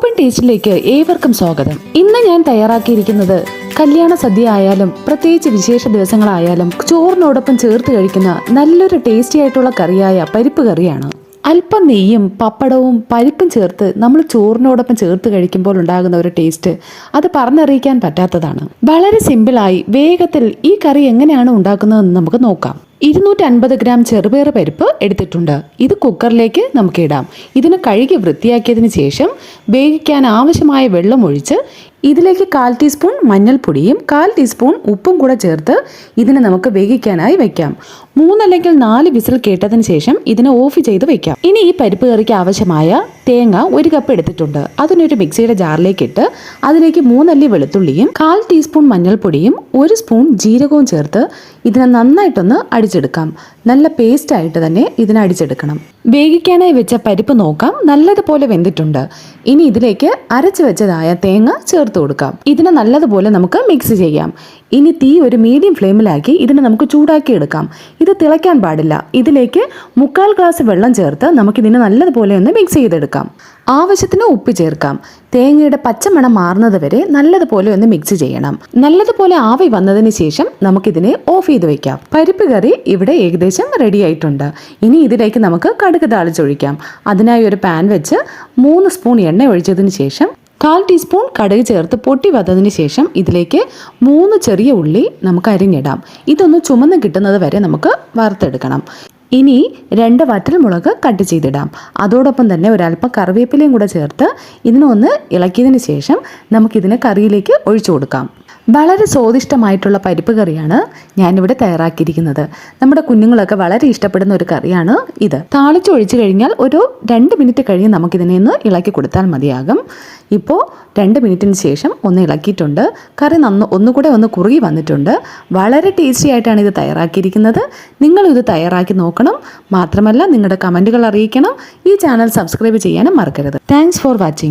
Open ടേസ്റ്റിലേക്ക് ഏവർക്കും സ്വാഗതം. ഇന്ന് ഞാൻ തയ്യാറാക്കിയിരിക്കുന്നത് കല്യാണ സദ്യ ആയാലും പ്രത്യേകിച്ച് വിശേഷ ദിവസങ്ങളായാലും ചോറിനോടൊപ്പം ചേർത്ത് കഴിക്കുന്ന നല്ലൊരു ടേസ്റ്റി ആയിട്ടുള്ള കറിയായ പരിപ്പ് കറിയാണ്. അല്പം നെയ്യും പപ്പടവും പരിപ്പും ചേർത്ത് നമ്മൾ ചോറിനോടൊപ്പം ചേർത്ത് കഴിക്കുമ്പോൾ ഉണ്ടാകുന്ന ഒരു ടേസ്റ്റ് അത് പറഞ്ഞറിയിക്കാൻ പറ്റാത്തതാണ്. വളരെ സിമ്പിളായി വേഗത്തിൽ ഈ കറി എങ്ങനെയാണ് ഉണ്ടാക്കുന്നതെന്ന് നമുക്ക് നോക്കാം. ഇരുന്നൂറ്റി അൻപത് ഗ്രാം ചെറുപയർ പരിപ്പ് എടുത്തിട്ടുണ്ട്. ഇത് കുക്കറിലേക്ക് നമുക്ക് ഇടാം. ഇതിന് കഴുകി വൃത്തിയാക്കിയതിന് ശേഷം വേവിക്കാൻ ആവശ്യമായ വെള്ളം ഒഴിച്ച് ഇതിലേക്ക് കാൽ ടീസ്പൂൺ മഞ്ഞൾപ്പൊടിയും കാൽ ടീസ്പൂൺ ഉപ്പും കൂടെ ചേർത്ത് ഇതിനെ നമുക്ക് വേവിക്കാനായി വെക്കാം. മൂന്നല്ലെങ്കിൽ നാല് വിസിൽ കേട്ടതിന് ശേഷം ഇതിനെ ഓഫ് ചെയ്ത് വെക്കാം. ഇനി ഈ പരിപ്പ് കറിക്ക് ആവശ്യമായ തേങ്ങ ഒരു കപ്പ് എടുത്തിട്ടുണ്ട്. അതിനൊരു മിക്സിയുടെ ജാറിലേക്ക് ഇട്ട് അതിലേക്ക് മൂന്നല്ലി വെളുത്തുള്ളിയും കാൽ ടീസ്പൂൺ മഞ്ഞൾപ്പൊടിയും ഒരു സ്പൂൺ ജീരകവും ചേർത്ത് ഇതിനെ നന്നായിട്ടൊന്ന് അടിച്ചെടുക്കാം. നല്ല പേസ്റ്റ് ആയിട്ട് തന്നെ ഇതിനെ അടിച്ചെടുക്കണം. വേവിക്കാനായി വെച്ച പരിപ്പ് നോക്കാം. നല്ലതുപോലെ വെന്തിട്ടുണ്ട്. ഇനി ഇതിലേക്ക് അരച്ചു വെച്ചതായ തേങ്ങ ചേർത്ത് കൊടുക്കാം. ഇതിനെ നല്ലതുപോലെ നമുക്ക് മിക്സ് ചെയ്യാം. ഇനി തീ ഒരു മീഡിയം ഫ്ലെയിമിലാക്കി ഇതിനെ നമുക്ക് ചൂടാക്കി എടുക്കാം ഇത് തിളയ്ക്കാൻ പാടില്ല. ഇതിലേക്ക് മുക്കാൽ ഗ്ലാസ് വെള്ളം ചേർത്ത് നമുക്കിതിനെ നല്ലതുപോലെ ഒന്ന് മിക്സ് ചെയ്തെടുക്കാം. ആവശ്യത്തിന് ഉപ്പ് ചേർക്കാം. തേങ്ങയുടെ പച്ചമണം മാറുന്നത് വരെ നല്ലതുപോലെ ഒന്ന് മിക്സ് ചെയ്യണം. നല്ലതുപോലെ ആവി വന്നതിന് ശേഷം നമുക്കിതിനെ ഓഫ് ചെയ്ത് വെക്കാം. പരിപ്പ് കറി ഇവിടെ ഏകദേശം റെഡി ആയിട്ടുണ്ട്. ഇനി ഇതിലേക്ക് നമുക്ക് കടുക് താളിച്ചൊഴിക്കാം. അതിനായി ഒരു പാൻ വെച്ച് മൂന്ന് സ്പൂൺ എണ്ണ ഒഴിച്ചതിന് ശേഷം കാൽ ടീസ്പൂൺ കടുക് ചേർത്ത് പൊട്ടി വന്നതിന് ശേഷം ഇതിലേക്ക് മൂന്ന് ചെറിയ ഉള്ളി നമുക്ക് അരിഞ്ഞിടാം. ഇതൊന്ന് ചുമന്ന് കിട്ടുന്നത് വരെ നമുക്ക് വറുത്തെടുക്കണം. ഇനി രണ്ട് വറ്റൽ മുളക് കട്ട് ചെയ്തിടാം. അതോടൊപ്പം തന്നെ ഒരല്പം കറിവേപ്പിലയും കൂടെ ചേർത്ത് ഇതിനൊന്ന് ഇളക്കിയതിന് ശേഷം നമുക്കിതിനെ കറിയിലേക്ക് ഒഴിച്ചു കൊടുക്കാം. വളരെ സ്വാദിഷ്ടമായിട്ടുള്ള പരിപ്പ് കറിയാണ് ഞാനിവിടെ തയ്യാറാക്കിയിരിക്കുന്നത്. നമ്മുടെ കുഞ്ഞുങ്ങളൊക്കെ വളരെ ഇഷ്ടപ്പെടുന്ന ഒരു കറിയാണ് ഇത്. താളിച്ചൊഴിച്ച് കഴിഞ്ഞാൽ ഒരു രണ്ട് മിനിറ്റ് കഴിഞ്ഞ് നമുക്കിതിനെ ഒന്ന് ഇളക്കി കൊടുത്താൽ മതിയാകും. ഇപ്പോൾ രണ്ട് മിനിറ്റിന് ശേഷം ഒന്ന് ഇളക്കിയിട്ടുണ്ട്. കറി നന്ന് ഒന്നുകൂടെ ഒന്ന് കുറുകി വന്നിട്ടുണ്ട്. വളരെ ടേസ്റ്റി ആയിട്ടാണ് ഇത് തയ്യാറാക്കിയിരിക്കുന്നത്. നിങ്ങളിത് തയ്യാറാക്കി നോക്കണം. മാത്രമല്ല നിങ്ങളുടെ കമന്റുകൾ അറിയിക്കണം. ഈ ചാനൽ സബ്സ്ക്രൈബ് ചെയ്യാനും മറക്കരുത്. Thanks for watching.